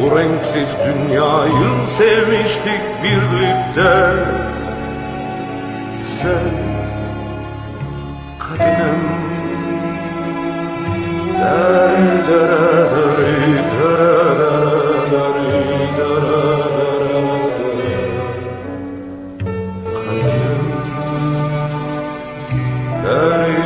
bu renksiz dünyayı sevmiştik birlikte. Sen kadinem Deri dere deri dere dere deri dere dere dere Kadinem Deri